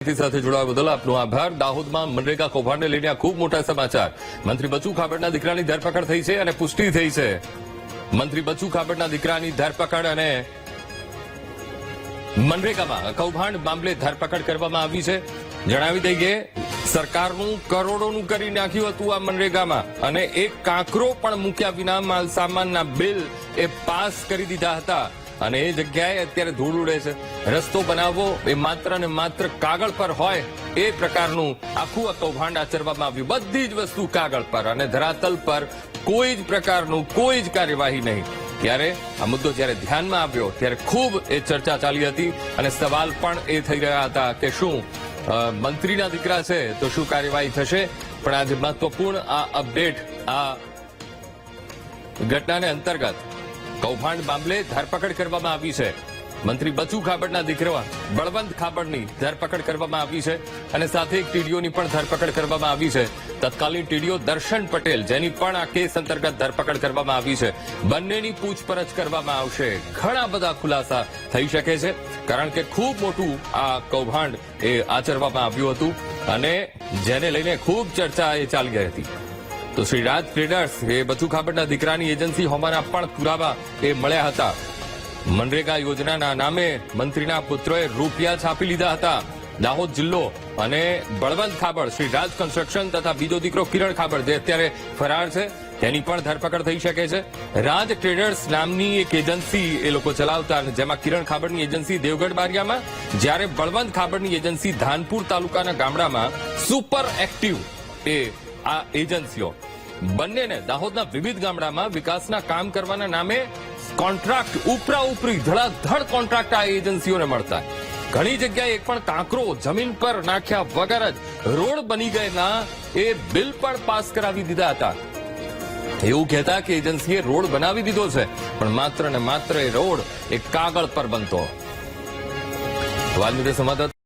સાથે જોડાવા બદલ આપનો આભાર. દાહોદમાં મનરેગા કૌભાંડને લઈને ખૂબ મોટા સમાચાર. મંત્રી બચુ ખાબડના દીકરાની ધરપકડ થઈ છે અને પુષ્ટિ થઈ છે. મંત્રી બચુ ખાબડના દીકરાની ધરપકડ અને મનરેગામાં કૌભાંડ મામલે ધરપકડ કરવામાં આવી છે. જણાવી દઈએ, સરકારનું કરોડોનું કરી નાખ્યું હતું આ મનરેગામાં અને એક કાંકરો પણ મૂક્યા વિના માલ સામાનના બિલ એ પાસ કરી દીધા હતા. અને એ જગ્યાએ અત્યારે ધૂળ ઉડે છે. રસ્તો બનાવવો એ માત્ર ને માત્ર કાગળ પર હોય એ પ્રકારનું આખું કૌભાંડ આચરવામાં આવ્યું. બધી જ વસ્તુ કાગળ પર અને ધરાતલ પર કોઈ જ પ્રકારનું કોઈ જ કાર્યવાહી નહીં. ત્યારે આ મુદ્દો જ્યારે ધ્યાનમાં આવ્યો, ત્યારે ખૂબ એ ચર્ચા ચાલી હતી અને સવાલ પણ એ થઈ રહ્યા હતા કે શું મંત્રીના દીકરા છે તો શું કાર્યવાહી થશે? પણ આજે મહત્વપૂર્ણ આ અપડેટ આ ઘટનાને અંતર્ગત કૌભાંડ મામલે ધરપકડ કરવામાં આવી છે. મંત્રી બચુ ખાબડના દીકરા બળવંત ખાબડની ધરપકડ કરવામાં આવી છે અને સાથે એક ટીડીઓની પણ ધરપકડ કરવામાં આવી છે. તત્કાલીન ટીડીઓ દર્શન પટેલ જેની પણ આ કેસ અંતર્ગત ધરપકડ કરવામાં આવી છે. બંનેની પૂછપરછ કરવામાં આવશે. ઘણા બધા ખુલાસા થઈ શકે છે, કારણ કે ખૂબ મોટું આ કૌભાંડ એ આચરવામાં આવ્યું હતું અને જેને લઈને ખૂબ ચર્ચા એ ચાલી હતી. તો શ્રીરાજ ટ્રેડર્સ એ બથુ ખાબડના દીકરાની એજન્સી હોવાના પણ પુરાવા એ મળ્યા હતા. મનરેગા યોજનાના નામે મંત્રીના પુત્રોએ રૂપિયા છાપી લીધા હતા. દાહોદ જિલ્લો અને બળવંત ખાબડ શ્રીરાજ કન્સ્ટ્રક્શન તથા બીજો દીકરો કિરણ ખાબડ, જે અત્યારે ફરાર છે, તેની પણ ધરપકડ થઈ શકે છે. રાજ ટ્રેડર્સ નામની એક એજન્સી એ લોકો ચલાવતા જેમાં કિરણ ખાબડની એજન્સી દેવગઢ બારિયામાં, જ્યારે બળવંત ખાબડની એજન્સી ધાનપુર તાલુકાના ગામડામાં સુપર એક્ટિવ એ આ એજન્સીઓ. બંનેને દાહોદના વિવિધ ગામડામાં વિકાસના કામ કરવાના નામે કોન્ટ્રાક્ટ ઉપરા ઉપરી ધડાધડ કોન્ટ્રાક્ટ આ એજન્સીઓને મળતા. ઘણી જગ્યાએ એક પણ કાંકરો જમીન પર નાખ્યા વગર જ રોડ બની ગયેલા એ બિલ પણ પાસ કરાવી દીધા હતા. એવું કહેતા કે એજન્સીએ રોડ બનાવી દીધો છે, પણ માત્ર ને માત્ર એ રોડ એ કાગળ પર બનતો. વાલ્મીકી સંવાદદાતા